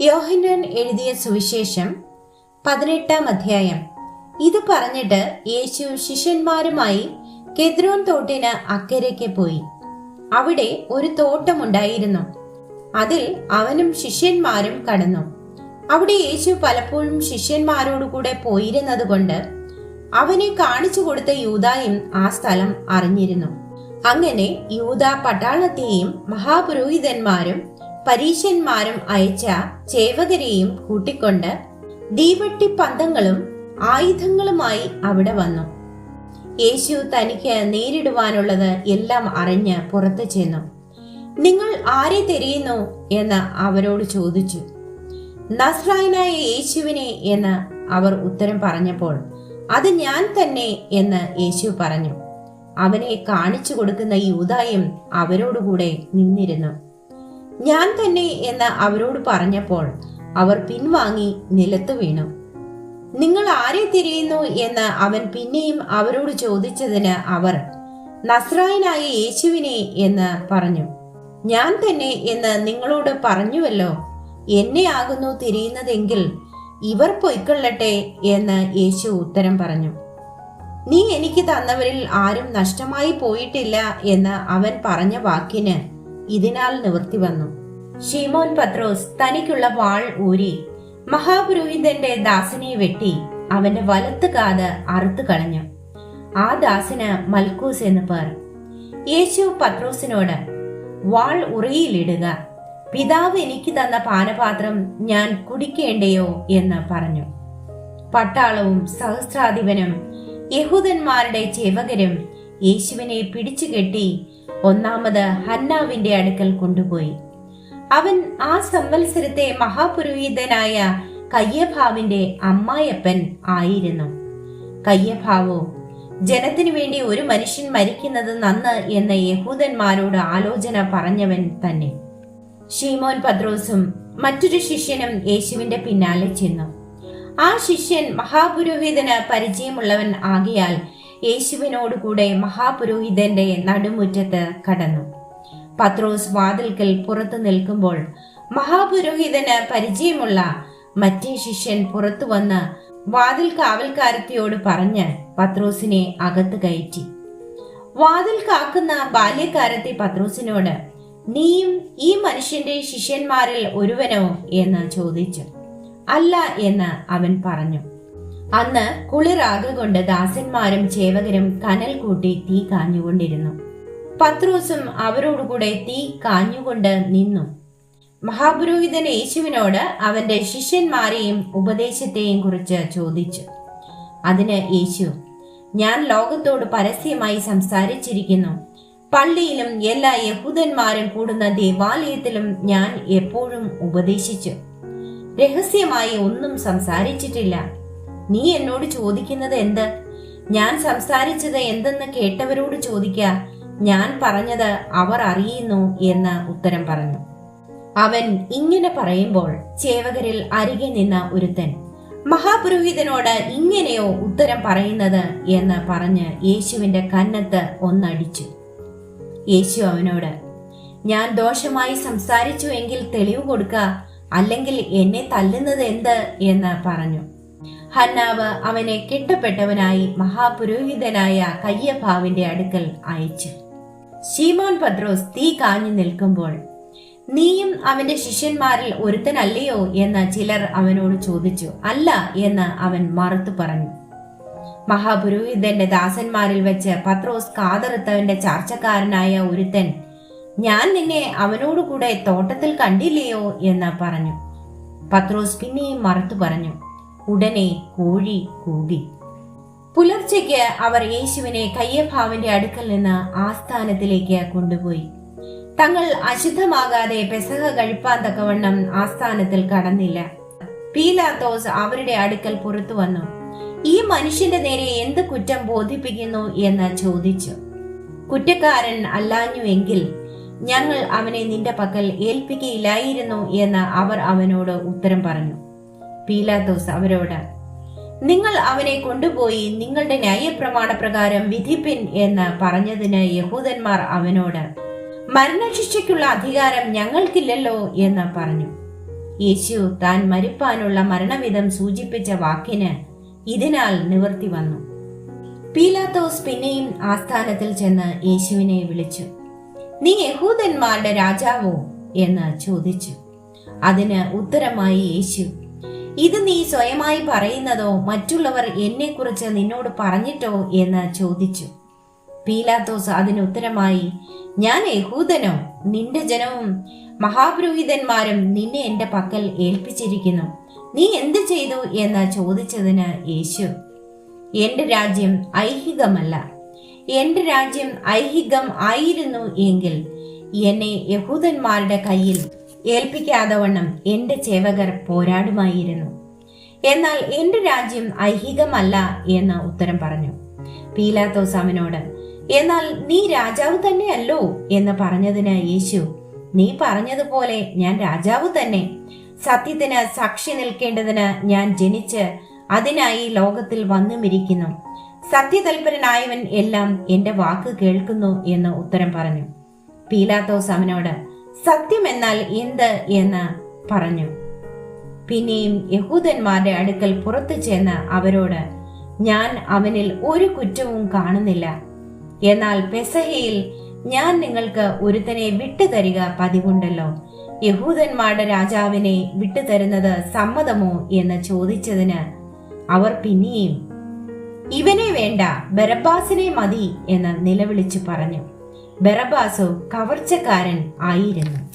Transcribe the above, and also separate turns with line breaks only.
യോഹന്നാൻ എഴുതിയ സുവിശേഷം പതിനെട്ടാം അധ്യായം. ഇത് പറഞ്ഞിട്ട് യേശു ശിഷ്യന്മാരുമായി കെദ്രോൻ തോട്ടിന് അക്കരയ്ക്ക് പോയി. അവിടെ ഒരു തോട്ടമുണ്ടായിരുന്നു അതിൽ അവനും ശിഷ്യന്മാരും കടന്നു. അവിടെ യേശു പലപ്പോഴും ശിഷ്യന്മാരോടുകൂടെ പോയിരുന്നത് കൊണ്ട് അവനെ കാണിച്ചു കൊടുത്ത യൂതായും ആ സ്ഥലം അറിഞ്ഞിരുന്നു. അങ്ങനെ യൂത പട്ടാളത്തെയും മഹാപുരോഹിതന്മാരും പരീശന്മാരും അയച്ച ചേവകരെയും കൂട്ടിക്കൊണ്ട് ദീവട്ടി പന്തങ്ങളും ആയുധങ്ങളുമായി അവിടെ വന്നു. യേശു തനിക്ക് നേരിടുവാനുള്ളത് എല്ലാം അറിഞ്ഞ് പുറത്തു ചെന്നു. നിങ്ങൾ ആരെ തിരയുന്നു? എന്ന് അവരോട് ചോദിച്ചു. നസ്രായനായ യേശുവിനെ എന്ന് അവർ ഉത്തരം പറഞ്ഞപ്പോൾ അത് ഞാൻ തന്നെ എന്ന് യേശു പറഞ്ഞു. അവനെ കാണിച്ചു കൊടുക്കുന്ന യൂതായും അവരോടുകൂടെ നിന്നിരുന്നു. ഞാൻ തന്നെ എന്ന് അവരോട് പറഞ്ഞപ്പോൾ അവർ പിൻവാങ്ങി നിലത്ത് വീണു. നിങ്ങൾ ആരെ തിരയുന്നു? എന്ന് അവൻ പിന്നെയും അവരോട് ചോദിച്ചതിന് അവർ നസ്രായനായ യേശുവിനെ എന്ന് പറഞ്ഞു. ഞാൻ തന്നെ എന്ന് നിങ്ങളോട് പറഞ്ഞുവല്ലോ എന്നെ ആകുന്നു തിരയുന്നതെങ്കിൽ ഇവർ പൊയ്ക്കൊള്ളട്ടെ എന്ന് യേശു ഉത്തരം പറഞ്ഞു. നീ എനിക്ക് തന്നവരിൽ ആരും നഷ്ടമായി പോയിട്ടില്ല എന്ന് അവൻ പറഞ്ഞ വാക്കിന് ഇതിനാൽ നിവർത്തി വന്നു. ഷീമോൻ പത്രോസ് തനിക്കുള്ള വാൾ ഊരി മഹാപുരോഹിതന്റെ ദാസിനെ വെട്ടി അവന്റെ വലത്ത് കാത് അറുത്തു കളഞ്ഞു. ആ ദാസന് മൽക്കൂസ് എന്ന് പേർ. യേശു പത്രോസിനോട് വാൾ ഉറിയിലിടുക. പിതാവ് എനിക്ക് തന്ന പാനപാത്രം ഞാൻ കുടിക്കേണ്ടയോ? എന്ന് പറഞ്ഞു. പട്ടാളവും സഹസ്രാധിപനും യഹൂദന്മാരുടെ ചേവകരും യേശുവിനെ പിടിച്ചുകെട്ടി ഒന്നാമത് ഹന്നാവിന്റെ അടുക്കൽ കൊണ്ടുപോയി. അവൻ ആ സംവത്സരത്തെ മഹാപുരോഹിതനായ കയ്യഭാവിന്റെ അമ്മായപ്പൻ ആയിരുന്നു. കയ്യഭാവോ ജനത്തിനു വേണ്ടി ഒരു മനുഷ്യൻ മരിക്കുന്നത് നന്ന് എന്ന യഹൂദന്മാരോട് ആലോചന പറഞ്ഞവൻ തന്നെ. ഷീമോൻ പത്രോസും മറ്റൊരു ശിഷ്യനും യേശുവിന്റെ പിന്നാലെ ചെന്നു. ആ ശിഷ്യൻ മഹാപുരോഹിതന് പരിചയമുള്ളവൻ ആകിയാൽ യേശുവിനോടുകൂടെ മഹാപുരോഹിതന്റെ നടുമുറ്റത്ത് കടന്നു. പത്രോസ് വാതിൽക്കൽ പുറത്തു നിൽക്കുമ്പോൾ മഹാപുരോഹിതന് പരിചയമുള്ള മറ്റേ ശിഷ്യൻ പുറത്തു വന്ന് വാതിൽ കാവൽക്കാരത്തിയോട് പറഞ്ഞ് പത്രോസിനെ അകത്ത് കയറ്റി. വാതിൽ കാക്കുന്ന ബാല്യക്കാരത്തി പത്രോസിനോട് നീയും ഈ മനുഷ്യന്റെ ശിഷ്യന്മാരിൽ ഒരുവനോ? എന്ന് ചോദിച്ചു. അല്ല എന്ന് അവൻ പറഞ്ഞു. അന്ന് കുളിറാക കൊണ്ട് ദാസന്മാരും ചേവകരും കനൽ കൂട്ടി തീ കാഞ്ഞുകൊണ്ടിരുന്നു. പത്രോസും അവരോടുകൂടെ തീ കാഞ്ഞുകൊണ്ട് നിന്നു. മഹാപുരോഹിതൻ യേശുവിനോട് അവന്റെ ശിഷ്യന്മാരെയും ഉപദേശത്തെയും കുറിച്ച് ചോദിച്ചു. അതിന് യേശു ഞാൻ ലോകത്തോട് പരസ്യമായി സംസാരിച്ചിരിക്കുന്നു. പള്ളിയിലും എല്ലാ യഹൂദന്മാരും കൂടുന്ന ദേവാലയത്തിലും ഞാൻ എപ്പോഴും ഉപദേശിച്ചു. രഹസ്യമായി ഒന്നും സംസാരിച്ചിട്ടില്ല. നീ എന്നോട് ചോദിക്കുന്നത് എന്ത്? ഞാൻ സംസാരിച്ചത് എന്തെന്ന് കേട്ടവരോട് ചോദിക്ക. ഞാൻ പറഞ്ഞത് അവർ അറിയുന്നു എന്ന് ഉത്തരം പറഞ്ഞു. അവൻ ഇങ്ങനെ പറയുമ്പോൾ ചേവകരിൽ അരികെ നിന്ന ഒരുത്തൻ മഹാപുരോഹിതനോട് ഇങ്ങനെയോ ഉത്തരം പറയുന്നത്? എന്ന് പറഞ്ഞ് യേശുവിന്റെ കന്നത്ത് ഒന്നടിച്ചു. യേശു അവനോട് ഞാൻ ദോഷമായി സംസാരിച്ചു എങ്കിൽ തെളിവ് കൊടുക്ക അല്ലെങ്കിൽ എന്നെ തല്ലുന്നത് എന്ത്? എന്ന് പറഞ്ഞു. ഹന്നാവ് അവനെ കെട്ടപ്പെട്ടവനായി മഹാപുരോഹിതനായ കയ്യഭാവിന്റെ അടുക്കൽ അയച്ചു. ശീമോൻ പത്രോസ് തീ കാഞ്ഞു നിൽക്കുമ്പോൾ നീയും അവന്റെ ശിഷ്യന്മാരിൽ ഒരുത്തനല്ലയോ? എന്ന് ചിലർ അവനോട് ചോദിച്ചു. അല്ല എന്ന് അവൻ മറുത്തു പറഞ്ഞു. മഹാപുരോഹിതന്റെ ദാസന്മാരിൽ വെച്ച് പത്രോസ് കാതറുത്തവന്റെ ചാർച്ചക്കാരനായ ഒരുത്തൻ ഞാൻ നിന്നെ അവനോടുകൂടെ തോട്ടത്തിൽ കണ്ടില്ലയോ? എന്ന് പറഞ്ഞു. പത്രോസ് പിന്നെയും മറുത്തു പറഞ്ഞു. ഉടനെ കോഴി കൂകി പുലർച്ചയ്ക്ക് അവർ യേശുവിനെ കയ്യഭാവിന്റെ അടുക്കൽ നിന്ന് ആസ്ഥാനത്തിലേക്ക് കൊണ്ടുപോയി. തങ്ങൾ അശുദ്ധമാകാതെ പെസഹ കഴിപ്പാൻ തക്കവണ്ണം ആസ്ഥാനത്തിൽ കടന്നില്ല. പീലാത്തോസ് അവരുടെ അടുക്കൽ പുറത്തു വന്നു. ഈ മനുഷ്യന്റെ നേരെ എന്ത് കുറ്റം ബോധിപ്പിക്കുന്നു എന്ന് ചോദിച്ചു. കുറ്റക്കാരൻ അല്ലാഞ്ഞുവെങ്കിൽ ഞങ്ങൾ അവനെ നിന്റെ പക്കൽ ഏൽപ്പിക്കയില്ലായിരുന്നു എന്ന് അവർ അവനോട് ഉത്തരം പറഞ്ഞു. പീലാത്തോസ് അവരോട് നിങ്ങൾ അവനെ കൊണ്ടുപോയി നിങ്ങളുടെ ന്യായപ്രമാണ പ്രകാരം വിധിപ്പിൻ എന്ന് പറഞ്ഞതിന് യഹൂദന്മാർ അവനോട് മരണശിക്ഷയ്ക്കുള്ള അധികാരം ഞങ്ങൾക്കില്ലല്ലോ എന്ന് പറഞ്ഞു. യേശു താൻ മരിപ്പാനുള്ള മരണവിധം സൂചിപ്പിച്ച വാക്കിന് ഇതിനാൽ നിവർത്തി വന്നു. പീലാത്തോസ് പിന്നെയും ആസ്ഥാനത്തിൽ ചെന്ന് യേശുവിനെ വിളിച്ചു നീ യഹൂദന്മാരുടെ രാജാവോ? എന്ന് ചോദിച്ചു. അതിന് ഉത്തരമായി യേശു ഇത് നീ സ്വയമായി പറയുന്നതോ മറ്റുള്ളവർ എന്നെക്കുറിച്ച് നിന്നോട് പറഞ്ഞിട്ടോ എന്ന് ചോദിച്ചു. പീലാത്തോസ് അതിന് ഉത്തരമായി ഞാൻ യഹൂദനോ? നിന്റെ ജനവും മഹാപുരോഹിതന്മാരും നിന്നെ എന്റെ പക്കൽ ഏൽപ്പിച്ചിരിക്കുന്നു. നീ എന്ത് ചെയ്തു? എന്ന് ചോദിച്ചതിന് യേശു എന്റെ രാജ്യം ഐഹികമല്ല. എന്റെ രാജ്യം ഐഹികം ആയിരുന്നു എങ്കിൽ എന്നെ യഹൂദന്മാരുടെ കയ്യിൽ ഏൽപ്പിക്കാതെ വണ്ണം എന്റെ ചേവകർ പോരാടുമായിരുന്നു. എന്നാൽ എന്റെ രാജ്യം ഐഹികമല്ല എന്ന് ഉത്തരം പറഞ്ഞു. പീലാത്തോസ് അവനോട് എന്നാൽ നീ രാജാവ് തന്നെയല്ലോ എന്ന് പറഞ്ഞതിന് യേശു നീ പറഞ്ഞതുപോലെ ഞാൻ രാജാവ് തന്നെ. സത്യത്തിന് സാക്ഷി നിൽക്കേണ്ടതിന് ഞാൻ ജനിച്ച് അതിനായി ലോകത്തിൽ വന്നുമിരിക്കുന്നു. സത്യതൽപരനായവൻ എല്ലാം എന്റെ വാക്ക് കേൾക്കുന്നു എന്ന് ഉത്തരം പറഞ്ഞു. പീലാത്തോസ് അവനോട് സത്യം എന്നാൽ എന്ത് എന്ന് പറഞ്ഞു. പിന്നെയും യഹൂദന്മാരുടെ അടുക്കൽ പുറത്തു ചെന്ന് അവരോട് ഞാൻ അവനിൽ ഒരു കുറ്റവും കാണുന്നില്ല. എന്നാൽ പെസഹയിൽ ഞാൻ നിങ്ങൾക്ക് ഒരുത്തനെ വിട്ടുതരിക പതിവുണ്ടല്ലോ. യഹൂദന്മാരുടെ രാജാവിനെ വിട്ടുതരുന്നത് സമ്മതമോ എന്ന് ചോദിച്ചതിന് അവർ പിന്നെയും ഇവനെ വേണ്ട ബരബാസിനെ മതി എന്ന് നിലവിളിച്ചു പറഞ്ഞു. ബറബാസോ കവർച്ചക്കാരൻ ആയിരുന്നു.